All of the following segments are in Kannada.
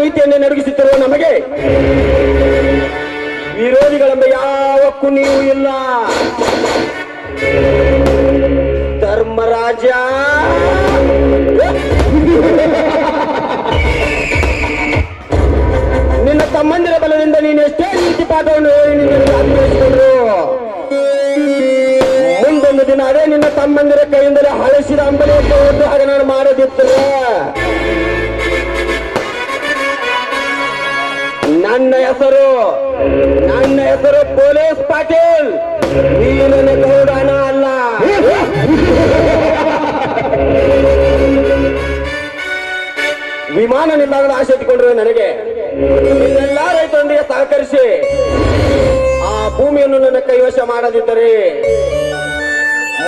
ನೀತಿಯನ್ನೇ ನಡಗಿಸುತ್ತಿರುವ ನಮಗೆ ವಿರೋಧಿಗಳೆಂಬ ಯಾವಕ್ಕೂ ನೀವು ಇಲ್ಲ. ಧರ್ಮರಾಜ. ನಿನ್ನ ತಮ್ಮಂದಿರ ಬಲದಿಂದ ನೀನು ಎಷ್ಟೇ ನೀತಿ ಪಾಠವನ್ನು ಹೇಳಿ ಅನ್ವಯಿಸಿಕೊಂಡ್ರು ಮುಂದೊಂದು ದಿನ ಅದೇ ನಿನ್ನ ತಮ್ಮಂದಿರ ಕೈಯಿಂದಲೇ ಹಳಸಿದ ಅಂಬಲಿಯ ಹಾಗೆ ನಾನು ಮಾಡೋದಿತ್ತು ನನ್ನ ಹೆಸರು ನನ್ನ ಹೆಸರು ಪೊಲೀಸ್ ಪಾಟೀಲ್. ನೀನು ಗೌಡನ ಅಲ್ಲ. ವಿಮಾನ ನಿಲ್ದಾಣದ ಆಶೆ ಇಟ್ಟುಕೊಂಡ್ರೆ ನನಗೆ ಎಲ್ಲ ರೈತರೊಂದಿಗೆ ಸಹಕರಿಸಿ, ಆ ಭೂಮಿಯನ್ನು ನನ್ನ ಕೈವಶ ಮಾಡದಿದ್ದರೆ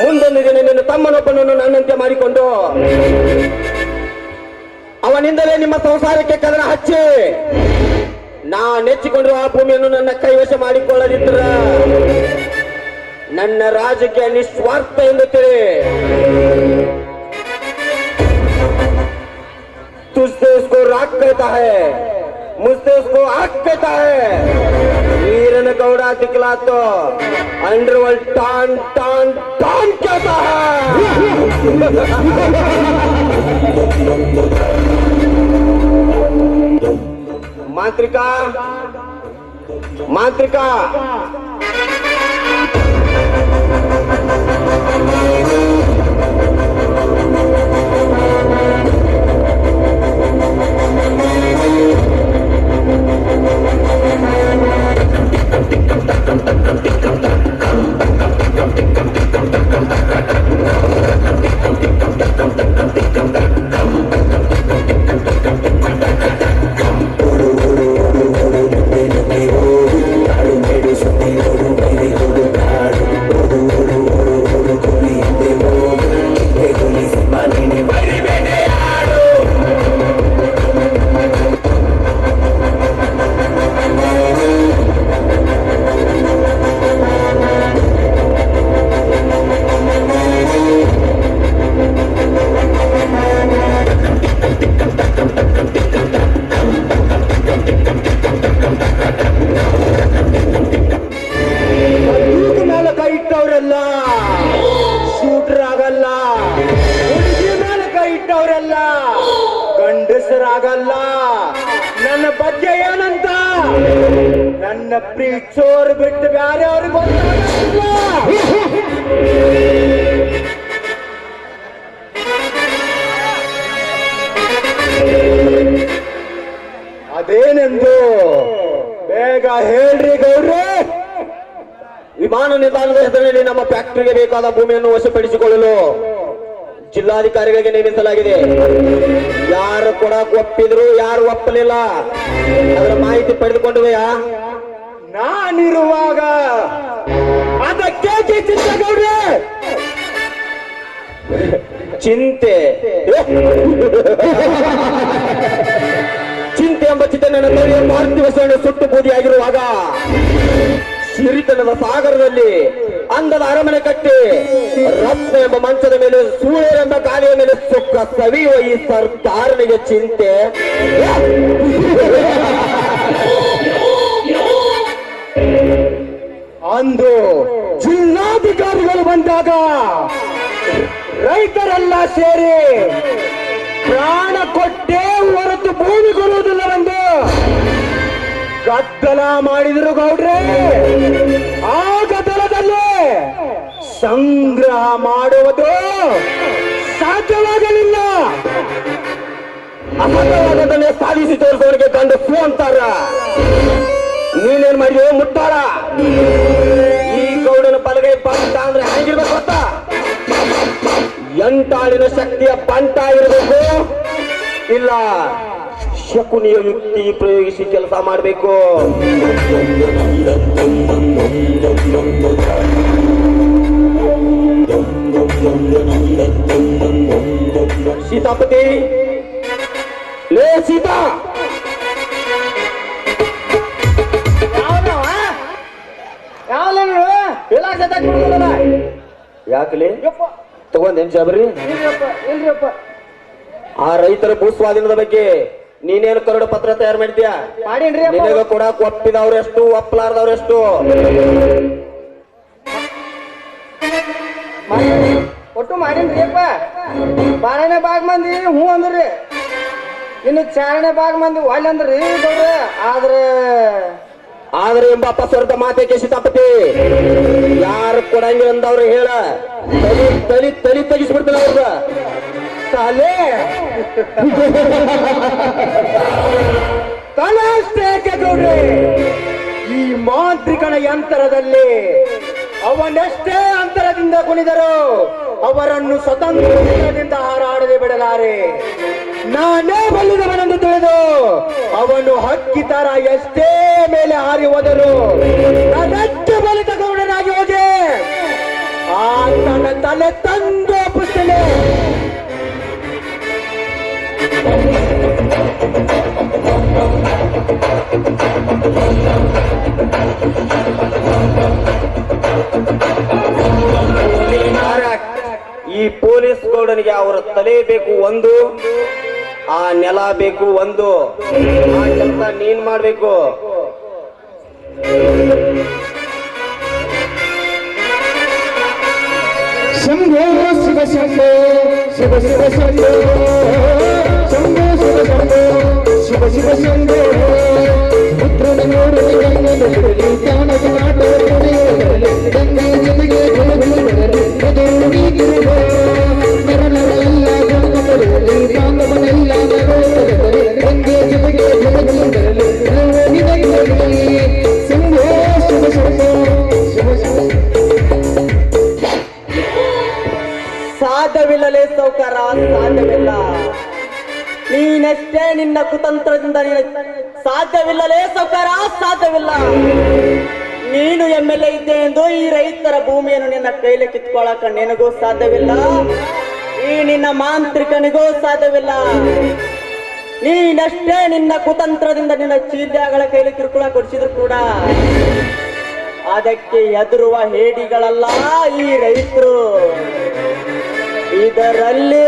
ಮುಂದೊಂದು ದಿನ ನಿನ್ನ ತಮ್ಮನೊಬ್ಬನನ್ನು ನನ್ನಂತೆ ಮಾಡಿಕೊಂಡು, ಅವನಿಂದಲೇ ನಿಮ್ಮ ಸಂಸಾರಕ್ಕೆ ಕದನ ಹಚ್ಚಿ ನಾ ನೆಚ್ಚಿಕೊಂಡಿರುವ ಆ ಭೂಮಿಯನ್ನು ನನ್ನ ಕೈವಶ ಮಾಡಿಕೊಳ್ಳದಿದ್ರ ನನ್ನ ರಾಜಕೀಯ ನಿಸ್ವಾರ್ಥ ಎಂದು ತಿಳಿ तुझसे उसको राग कहता है मुझसे उसको आग कहता है वीरन गौड़ा दिखला तो अंडरवर्ल्ड टान टान टान कहता है मातृका मातृका Come, come, come. ನನ್ನ ಬಗ್ಗೆ ಏನಂತ? ನನ್ನ ಪ್ರೀಚೋರ್ ಬಿಟ್ಟು ಬೇರೆ ಅವ್ರಿಗೆ ಅದೇನೆಂದು ಬೇಗ ಹೇಳ್ರಿ ಗೌಡ್ರೆ. ವಿಮಾನ ನಿಲ್ದಾಣದ ಹೆಸರಿನಲ್ಲಿ ನಮ್ಮ ಫ್ಯಾಕ್ಟರಿಗೆ ಬೇಕಾದ ಭೂಮಿಯನ್ನು ವಶಪಡಿಸಿಕೊಳ್ಳಲು ಜಿಲ್ಲಾಧಿಕಾರಿಗಳಿಗೆ ನೇಮಿಸಲಾಗಿದೆ. ಯಾರು ಕೂಡ ಒಪ್ಪಿದ್ರು ಯಾರು ಒಪ್ಪಲಿಲ್ಲ? ಅದರ ಮಾಹಿತಿ ಪಡೆದುಕೊಂಡುವೆಯಾ ನಾನಿರುವಾಗ ಅದಕ್ಕೆ ಚಿಂತೆಗೌಡ್ರೆ ಚಿಂತೆ. ಚಿಂತೆ ಎಂಬ ಚಿಂತೆ ನನ್ನ ತಲೆಯ ಶರಣ ಸುಟ್ಟು ಬೂದಿಯಾಗಿರುವಾಗ ಸಿರಿತನದ ಸಾಗರದಲ್ಲಿ ಅಂದದ ಅರಮನೆ ಕಟ್ಟಿ ರತ್ನ ಎಂಬ ಮಂಚದ ಮೇಲೆ ಸೂರ್ಯ ಎಂಬ ಗಾಲಿಯ ಮೇಲೆ ಸುಖ ಸವಿಯುವ ಈ ಸರ್ಕಾರನಿಗೆ ಚಿಂತೆ. ಅಂದು ಜಿಲ್ಲಾಧಿಕಾರಿಗಳು ಬಂದಾಗ ರೈತರೆಲ್ಲ ಸೇರಿ ಪ್ರಾಣ ಕೊಟ್ಟೇ ಹೊರತು ಭೂಮಿ ಕೊಡುವುದಿಲ್ಲವೆಂದು ಗದ್ದಲ ಮಾಡಿದರು ಗೌಡ್ರೆ. ಆ ಗದ್ದಲದಲ್ಲಿ ಸಂಗ್ರಹ ಮಾಡುವುದು ಸಾಧ್ಯವಾಗಲಿಲ್ಲ. ಅಸಂಗವಾದದನ್ನೇ ಸಾಧಿಸಿ ತೋರಿಸೋರಿಗೆ ತಂದು ಫೂ ಅಂತಾರ. ನೀನೇನ್ ಮಾಡಿದ್ಯೋ ಮುಟ್ಟಾರ ಈ ಗೌಡನ ಬಲಗೈ ಪಂಟ ಅಂದ್ರೆ ಹೇಗಿರ್ಬೇಕು ಗೊತ್ತಾ? ಎಂಟಾಳಿನ ಶಕ್ತಿಯ ಪಂಟ ಇರಬೇಕು. ಇಲ್ಲ. ಶಕುನಿಯ ಯುಕ್ತಿ ಪ್ರಯೋಗಿಸಿ ಕೆಲಸ ಮಾಡಬೇಕು. ಸೀತಾಪತಿ. ಲೇ ಸೀತಾ. ಯಾಕಲಿ? ಸಾಬ್ರಿ ಇಲ್ರಿಯಪ್ಪ ಇಲ್ರಿಯಪ್ಪ ಆ ರೈತರ ಭೂ ಸ್ವಾಧೀನದ ಬಗ್ಗೆ ನೀನೇನು ಕರಡು ಪತ್ರ ತಯಾರು ಮಾಡಿದ್ಯಾ? ಮಾಡೀನ್ರಿ ಅಪ್ಪ. ನಿನಗ ಕೂಡ ಒಪ್ಪಲಾರ್ದವ್ರು ಎಷ್ಟು? ಮಾಡೀನಿ. ಒಟ್ಟು ಮಾಡೀನ್ರಿ ಅಪ್ಪ. ಬಾಳನೇ ಬಾಗ್ ಮಂದಿ ಹ್ಞೂ ಅಂದ್ರಿ. ಇನ್ನು ಚಾರಣೆ ಬಾಗ್ ಮಂದಿ ಒಳ್ಳೆ ಅಂದ್ರಿ ಗೌಡ್ರ. ಆದ್ರೆ ಆದ್ರೆ ಎಂಬ ಮಾತೆ ಕೇಸಿ ತಪ್ಪತಿ ಯಾರು ಕೊಡಂಗಿಲ್ಲ ಅಂದವ್ರು ಹೇಳ. ತಲಿ ತಲಿ ತಲಿ ತೆಗಿಸ್ಬಿಡ್ತಾನೆ ಅವ್ರ. ತಲೆ. ತಲೆ ಅಷ್ಟೇ ನೋಡ್ರಿ ಈ ಮಾಂತ್ರಿಕನ ಯಂತ್ರದಲ್ಲಿ ಅವನೆಷ್ಟೇ ಅಂತರದಿಂದ ಕುಣಿದರು ಅವರನ್ನು ಸ್ವತಂತ್ರದಿಂದ ಹಾರಾಡದೆ ಬಿಡಲಾರೆ. ನಾನೇ ಬಲ್ಲಿದವನೆಂದು ತಿಳಿದು ಅವನು ಹಕ್ಕಿ ತರ ಎಷ್ಟೇ ಮೇಲೆ ಹಾರಿ ಹೋದರು ನಾನೆಷ್ಟು ಬಲಿತ ಗೌಡನಾಗಿ ಹೋದೆ. ತನ್ನ ತಲೆ ತಂದು ಒಪ್ಪಿಸ್ತೇನೆ. ಈ ಪೊಲೀಸ್ ಗೌಡನಿಗೆ ಅವರ ತಲೆ ಬೇಕು ಒಂದು, ಆ ನೆಲ ಬೇಕು ಒಂದು. ನೀನ್ ಮಾಡ್ಬೇಕು. ಶಂಭೋ ಶಿವ ಶಂಭೋ ಶಿವ ಶಿವ ಶಂಭೋ ಶಿವ ಶಂಭೋ ಸಾಧ್ಯವಿಲ್ಲಲೇ ಸೌಕಾರ ಸಾಧ್ಯವಿಲ್ಲ. ನೀನಷ್ಟೇ ನಿನ್ನ ಕುತಂತ್ರದಿಂದ ನೀನು ಸಾಧ್ಯವಿಲ್ಲಲೇ ಸೌಕಾರ, ಸಾಧ್ಯವಿಲ್ಲ. ನೀನು ಎಂ ಎಲ್ ಎ ಇದ್ದೆ ಎಂದು ಈ ರೈತರ ಭೂಮಿಯನ್ನು ನಿನ್ನ ಕೈಲಿ ಕಿತ್ಕೊಳ್ಳಕ ನಿನಗೂ ಸಾಧ್ಯವಿಲ್ಲ. ಈ ನಿನ್ನ ಮಾಂತ್ರಿಕನಿಗೂ ಸಾಧ್ಯವಿಲ್ಲ. ನೀನಷ್ಟೇ ನಿನ್ನ ಕುತಂತ್ರದಿಂದ ನಿನ್ನ ಚೀಲ್ಯಗಳ ಕೈಲಿ ಕಿರುಕುಳ ಕೊಡಿಸಿದ್ರು ಕೂಡ. ಅದಕ್ಕೆ ಎದುರುವ ಹೇಡಿಗಳಲ್ಲ ಈ ರೈತರು. ಇದರಲ್ಲಿ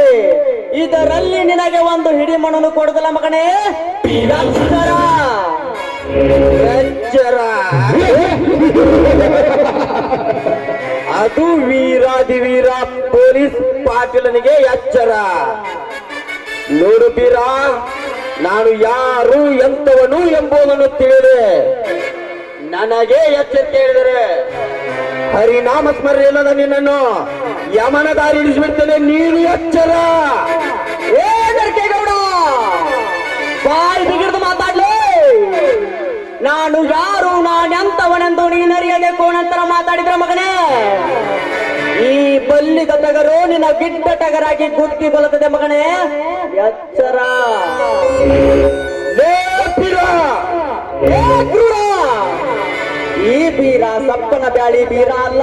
ಇದರಲ್ಲಿ ನಿನಗೆ ಒಂದು ಹಿಡಿ ಮಣ್ಣನ್ನು ಕೊಡುದಿಲ್ಲ ಮಗನೇ. ಅದು ವೀರಾದಿ ವೀರ ಪೊಲೀಸ್ ಪಾಟೀಲನಿಗೆ ಎಚ್ಚರ. ನೋಡು ನಾನು ಯಾರು ಎಂತವನು ಎಂಬುದನ್ನು ತಿಳಿದೆ. ನನಗೆ ಎಚ್ಚರಿಕೆ ಹೇಳಿದರೆ ಹರಿನಾಮ ಸ್ಮರಣೆ ನಿನ್ನನ್ನು ಯಮನ ದಾರಿ ಇಳಿಸ್ಬಿಡ್ತೇನೆ ನೀನು ಎಚ್ಚರ. ಏ ಗೌಡ, ಬಾಯಿ ಬಿಗಿಡ್ದು ಮಾತಾಡ್ಲಿ. ನಾನು ಯಾರು ನಾನೆಂತವನೆಂದು ನೀನರಿಯದೆ ಕೋಣಂತರ ಮಾತಾಡಿದ್ರ ಮಗನೇ. ಈ ಬಲ್ಲಿದ ಟಗರು ನಿನ್ನ ಗಿಡ್ಡ ಟಗರಾಗಿ ಗುತ್ತಿ ಬಲತದೆ ಮಗನೇ. ಎಚ್ಚರ! ಈ ಬೀರ ಸಪ್ಪನ ಬ್ಯಾಳಿ ಬೀರ ಅಲ್ಲ.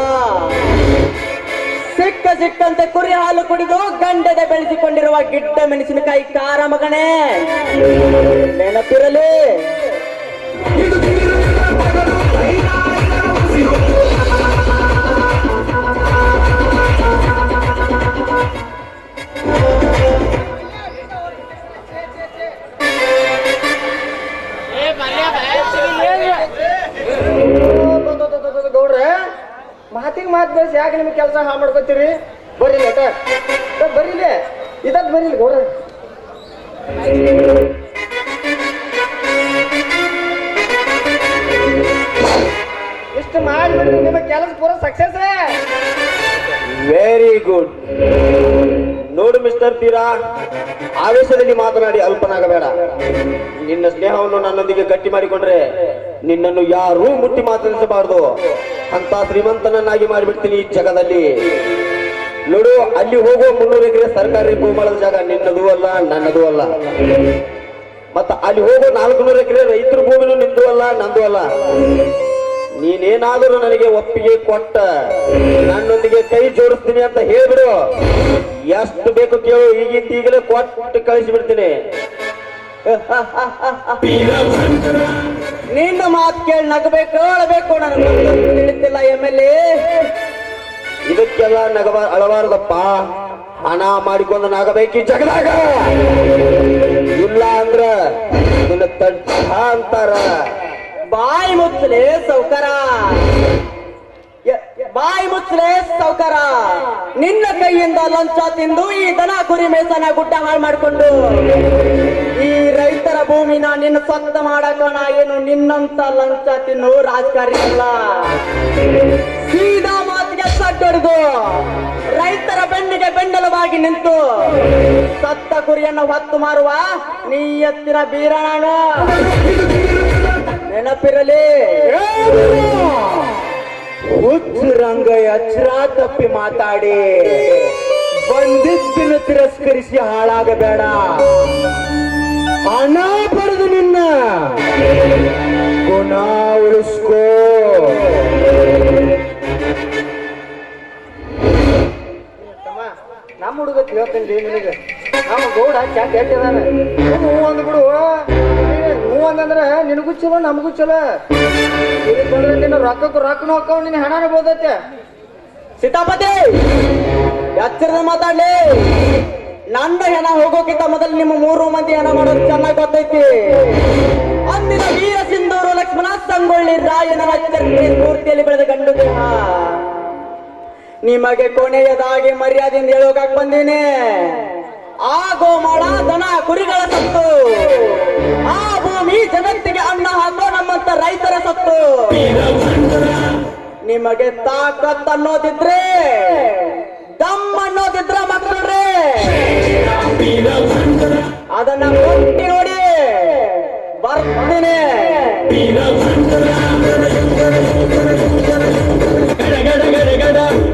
ಸಿಕ್ಕಂತೆ ಕುರಿ ಹಾಲು ಕುಡಿದು ಗಂಡದ ಬೆಳೆಸಿಕೊಂಡಿರುವ ಗಿಡ್ಡ ಮೆಣಸಿನಕಾಯಿ ಕಾರ ಮಗನೇ ನೆನಪಿರಲಿ. ಮಾತಿಗೆ ಮಾತು ಬೆಳೆಸಿ ಯಾಕೆ ನಿಮ್ಗೆ ಕೆಲಸ ಹಾಳು ಮಾಡ್ಕೋತೀರಿ? ಬರೀಲಿ ಲೇಟ ಬರೀಲಿ. ಇದತ್ ಬರೀಲಿ ಗೌರ ಇಷ್ಟು ಮಾಡಿಬಿಡ್ರಿ ನಿಮ್ಮ ಕೆಲಸ ಪೂರ ಸಕ್ಸಸ್ ವೆರಿ ಗುಡ್ ನೋಡು ಮಿಸ್ಟರ್ ತೀರಾ ಆವೇಶದಲ್ಲಿ ಮಾತನಾಡಿ ಅಲ್ಪನಾಗಬೇಡ. ನಿನ್ನ ಸ್ನೇಹವನ್ನು ನನ್ನೊಂದಿಗೆ ಗಟ್ಟಿ ಮಾಡಿಕೊಂಡ್ರೆ ನಿನ್ನನ್ನು ಯಾರೂ ಮುಟ್ಟಿ ಮಾತನಾಡಿಸಬಾರದು. ಅಂತ ಶ್ರೀಮಂತನನ್ನಾಗಿ ಮಾಡಿಬಿಡ್ತೀನಿ ಈ ಜಗದಲ್ಲಿ. ನೋಡು, ಅಲ್ಲಿ ಹೋಗುವ ಮುನ್ನೂರು ಎಕರೆ ಸರ್ಕಾರಿ ಭೂಮಳದ ಜಾಗ ನಿನ್ನದೂ ಅಲ್ಲ, ನನ್ನದೂ ಅಲ್ಲ. ಮತ್ತ ಅಲ್ಲಿ ಹೋಗೋ ನಾಲ್ಕುನೂರು ಎಕರೆ ರೈತರ ಭೂಮಿನೂ ನಿಂದು ಅಲ್ಲ, ನಂದು ಅಲ್ಲ. ನೀನೇನಾದರೂ ನನಗೆ ಒಪ್ಪಿಗೆ ಕೊಟ್ಟ ನನ್ನೊಂದಿಗೆ ಕೈ ಜೋಡಿಸ್ತೀನಿ ಅಂತ ಹೇಳ್ಬಿಡು. ಎಷ್ಟು ಬೇಕು ಕೇಳು ಈಗಿಂದ ಈಗಲೇ ಕೊಟ್ಟು ಕಳಿಸಿಬಿಡ್ತೀನಿ. ನಿನ್ನ ಮಾತು ಕೇಳಿ ನಗಬೇಕು ಅಳಬೇಕು ನನಗೆ ತಿಳಿತಿಲ್ಲ ಎಂ ಎಲ್ ಎ. ಇದಕ್ಕೆಲ್ಲ ನಗಬ ಅಳಬಾರದಪ್ಪ ಹಣ ಮಾಡಿಕೊಂಡು ನಾಗಬೇಕು ಈ ಜಗದಾಗ. ಇಲ್ಲ ಅಂದ್ರ ನಿನ್ನ ತಡ್ಡ ಅಂತಾರ. ಬಾಯಿ ಮುಚ್ಚಲೆ ಸೌಕರ. ಬಾಯಿ ಮುಚ್ಚಲೆ ಸೌಕರ. ನಿನ್ನ ಕೈಯಿಂದ ಲಂಚ ತಿಂದು ಈ ದನ ಕುರಿ ಮೇಸನ ಗುಡ್ಡ ಹಾಳು ಮಾಡಿಕೊಂಡು. ಈ ರೈತರ ಭೂಮಿನ ನಿನ್ನ ಸ್ವಂತ ಮಾಡಕೋಣ ಏನು ನಿನ್ನಂತ ಲಂಚ ತಿನ್ನು ರಾಜಕಾರಣಿ ಅಲ್ಲ ಸೀದಾ ಮಾತಿಗೆ ಸಡ್ಡೊಡೆದು ರೈತರ ಬೆನ್ನಿಗೆ ಬೆಂಡಲವಾಗಿ ನಿಂತು. ಸತ್ತ ಕುರಿಯನ್ನು ಹೊತ್ತು ಮಾರುವ ನೀ ಎತ್ತಿನ ಬೀರಣ ನೆನಪಿರಲಿ. ಹುಚ್ಚು ರಂಗ ಎಚ್ಚರ ತಪ್ಪಿ ಮಾತಾಡಿ. ಬಂದಿದ್ದನ್ನು ತಿರಸ್ಕರಿಸಿ ಹಾಳಾಗಬೇಡ. ಹಣ ಪಡೆದು ನಿನ್ನ ಗುಣ ಉಳಿಸ್ಕೋ. ನಮ್ಮ ಹುಡುಗ ಕೇಳ್ತೀನಿ ನಿನಗೆ. ನಮ್ಮ ಗೌಡ ಚಾಟ್ ಎಟ್ಟಿದಾನ ಹ್ಞೂ ಅಂದ್ ಬಿಡು ಹ್ಞೂ ಅಂದಂದ್ರೆ ನಿನಗೂ ಚಲೋ, ನಮಗೂ ಚಲೋ. ಬಂದ್ರೆ ನಿನ್ನ ರೊಕ್ಕಕ್ಕೂ ರೊಕ್ಕನೂ ಹಾಕವ್ ನಿನ್ನ ಹಣನ ಬೋದತ್ತೆ ಸೀತಾಪತಿ ಎಚ್ಚರದ ಮಾತಾಡ್ಲಿ. ನನ್ನ ಹೆಣ ಹೋಗೋಕ್ಕಿಂತ ಮೊದಲು ನಿಮ್ಮ ಮೂರು ಮಂದಿ ಹೆಣ ಮಾಡೋದು ಚೆನ್ನಾಗಿ ಗೊತ್ತೈತಿ. ಅಂದಿನ ವೀರ ಸಿಂಧೂರು ಲಕ್ಷ್ಮಣ ಸಂಗೊಳ್ಳಿ ರಾಯನ ಚರಿತ್ರೆ ಮೂರ್ತಿಯಲ್ಲಿ ಬೆಳೆದ ಗಂಡು ದೇಹ. ನಿಮಗೆ ಕೊನೆಯದಾಗಿ ಮರ್ಯಾದೆಯಿಂದ ಹೇಳೋಕಾಕ್ ಬಂದೀನಿ. ಆ ಗೋಮಾಳ, ದನ, ಕುರಿಗಳ ಸತ್ತು. ಆ ಭೂಮಿ ಜಗತ್ತಿಗೆ ಅನ್ನ ಹಾಕೋ ನಮ್ಮಂತ ರೈತರ ಸತ್ತು ನಿಮಗೆ ತಾಕತ್ ಅನ್ನೋದಿದ್ರೆ, ದಮ್ ಅನ್ನೋದಿದ್ರ ಮಕ್ಕಳ್ರೆ. ಅದನ್ನ ಕೊಟ್ಟಿ ನೋಡಿ, ಬರ್ತೀನಿ. ಸೀತಾಪತಿ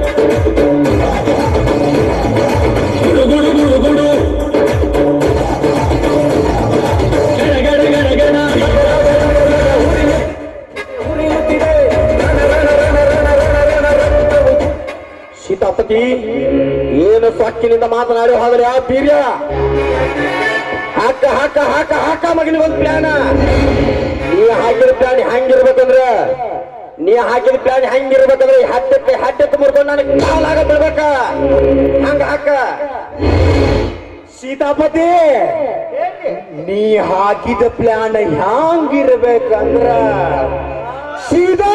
ಏನು ಸೊಕ್ಕಿನಿಂದ ಮಾತನಾಡಿ ಹೋದ್ರೆ ಆ ಬೀರ್ಯ ಹಾಕ ಹಾಕ ಹಾಕ ಹಾಕ ಮಗನಿಗೆ ಒಂದು ಪ್ಲಾನ ನೀ ಹಾಕಿದ ಪ್ಲಾನ್ ಹೆಂಗಿರ್ಬೇಕಂದ್ರ? ನೀ ಹಾಕಿದ ಪ್ಲಾನ್ ಹೆಂಗಿರ್ಬೇಕಂದ್ರೆ ಹಟ್ಟಕ್ಕೆ ಹಟ್ಟಕ್ಕೆ ಮುರ್ಕೊಂಡು ನನಗೆ ಕಾಲಾಗ ಬಿಡ್ಬೇಕ ಹಂಗ ಹಾಕ. ಸೀತಾಪತಿ, ನೀ ಹಾಕಿದ ಪ್ಲಾನ್ ಹ್ಯಾಂಗಿರ್ಬೇಕಂದ್ರ ಸೀದಾ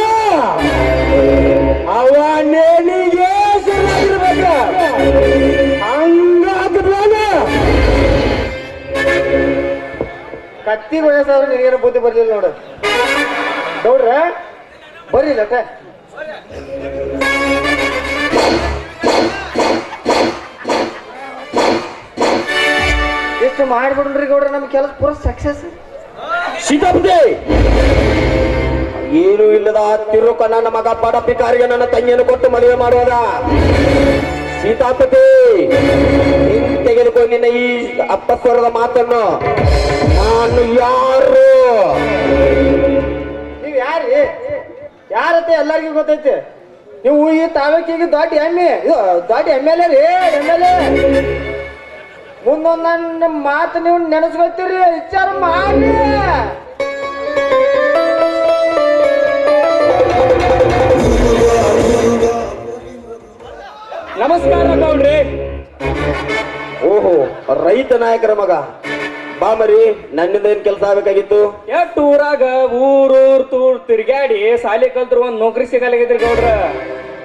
ಕತ್ತಿಗೆ ವಯಸ್ಸಾದ್ರೆ ನಿನಗೇನು ಬುದ್ಧಿ ಬರ್ಲಿಲ್ಲ ನೋಡು. ನೋಡ್ರ ಬರೀ ಲಕ್ಕ ಎಷ್ಟು ಮಾಡ್ಬಿಡ್ರಿ ಗೌಡ್ರ, ನಮ್ ಕೆಲಸ ಪೂರ ಸಕ್ಸಸ್ ಸೀತಾಪತಿ ಏನು ಇಲ್ಲದ ತಿರುಕ ನನ್ನ ಮಗ ಪಡಪಿಕಾರಿಗೆ ನನ್ನ ತಂಗಿಯನ್ನು ಕೊಟ್ಟು ಮದುವೆ ಮಾಡುವುದ ಸೀತಾಪತಿ ತೆಗೆದುಕೊಂಡು ನಿನ್ನ ಈ ಅಪ್ಪಸ್ವರದ ಮಾತನ್ನು. ನಾನು ಯಾರು? ನೀವು ಯಾರಿ? ಯಾರತ್ತೆ ಎಲ್ಲರಿಗೂ ಗೊತ್ತೈತಿ. ನೀವು ಈ ತಾಲೂಕಿಗೆ ದೊಡ್ಡ ಎಮ್ಮೆ. ದೊಡ್ಡ ಎಂ ಎಲ್ ಎ ರೀ ಎಂ ಎಲ್ ಎ ಮುಂದೊಂದು ನನ್ನ ಮಾತು ನೀವು ನೆನೆಸ್ಕೊತೀರಿ ವಿಚಾರ ಮಾಡಿ. ನಮಸ್ಕಾರ ಗೌಡ್ರಿ. ಓಹೋ ರೈತ ನಾಯಕರ ಮಗ. ಬಾ ಮರಿ ನನ್ನಿಂದ ಏನ್ ಕೆಲಸ ಆಗ್ಬೇಕಾಗಿತ್ತು? ಎಷ್ಟ್ ಊರಾಗ ಊರೂರ್ ತೂರ್ ತಿರ್ಗ್ಯಾಡಿ ಸಾಲಿ ಕಲ್ತ್ರ ಒಂದ್ ನೌಕರಿ ಸಿಗಲಾಗಿದ್ರಿ ಗೌಡ್ರ.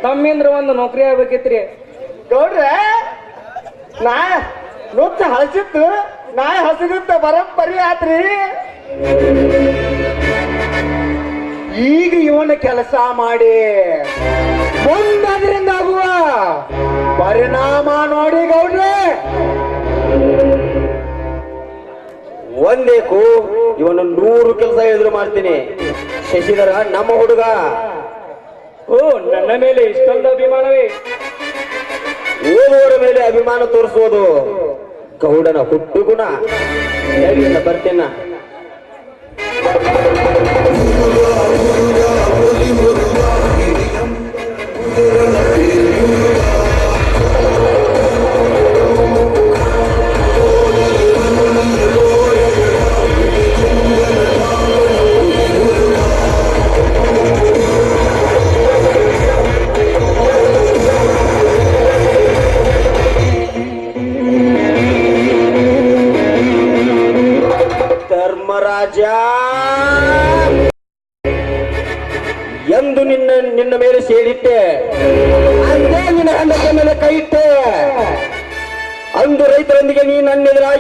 ತಮ್ಮಿಂದ್ರ ಒಂದ್ ನೌಕರಿ ಆಗ್ಬೇಕಿತ್ರಿ. ಗೌಡ್ರ ನಾ ನುಚ್ಚ ಹಳಸಿತ್ತು ನಾ ಹಸಿದಿತ್ತ ಬರಂಪರಿ ಆತ್ರಿ. ಈಗ ಇವನ ಕೆಲಸ ಮಾಡಿ ಆಗುವ ಪರಿಣಾಮ ನೋಡಿ ಗೌಡ್ರೆ. ಒಂದೇಕು ಇವನು ನೂರು ಕೆಲಸ ಎದುರು ಮಾಡ್ತೀನಿ. ಶಶಿಧರ ನಮ್ಮ ಹುಡುಗ. ಓ ನನ್ನ ಮೇಲೆ ಇಷ್ಟೊಂದು ಅಭಿಮಾನವೇ? ಓದುವರ ಮೇಲೆ ಅಭಿಮಾನ ತೋರಿಸುವುದು ಗೌಡನ ಹುಟ್ಟು ಗುಣ ಬರ್ತೀನ.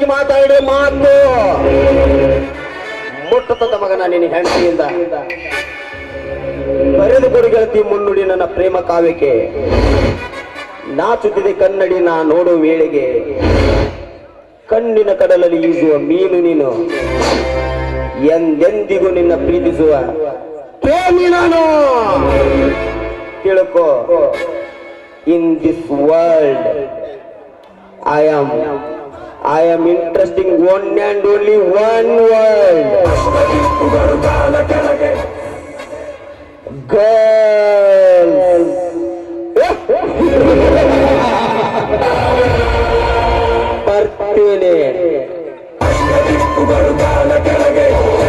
ಮಾತಾಡಿದ ಮಾತು. ಮುಟ್ಟತದ ಮಗನ ನಿನ್ನ ಹೆಂಡತಿಯಿಂದ. ಬರೆದು ಕೊಡು ಗೆಳತಿ ಮುನ್ನುಡಿ ನನ್ನ ಪ್ರೇಮ ಕಾವ್ಯಕ್ಕೆ ನಾಚುತ್ತಿದೆ ಕನ್ನಡಿ ನಾ ನೋಡೋ ವೇಳೆಗೆ ಕಣ್ಣಿನ ಕಡಲಲ್ಲಿ ಈಜುವ ಮೀನು ನೀನು. ಎಂದೆಂದಿಗೂ ನಿನ್ನ ಪ್ರೀತಿಸುವ ಪ್ರೇಮಿ ನಾನು. ತಿಳ್ಕೋ. In this world I am I am interesting one and only one world ಬರ್ತೇನೆ ಸುನಾಮಿ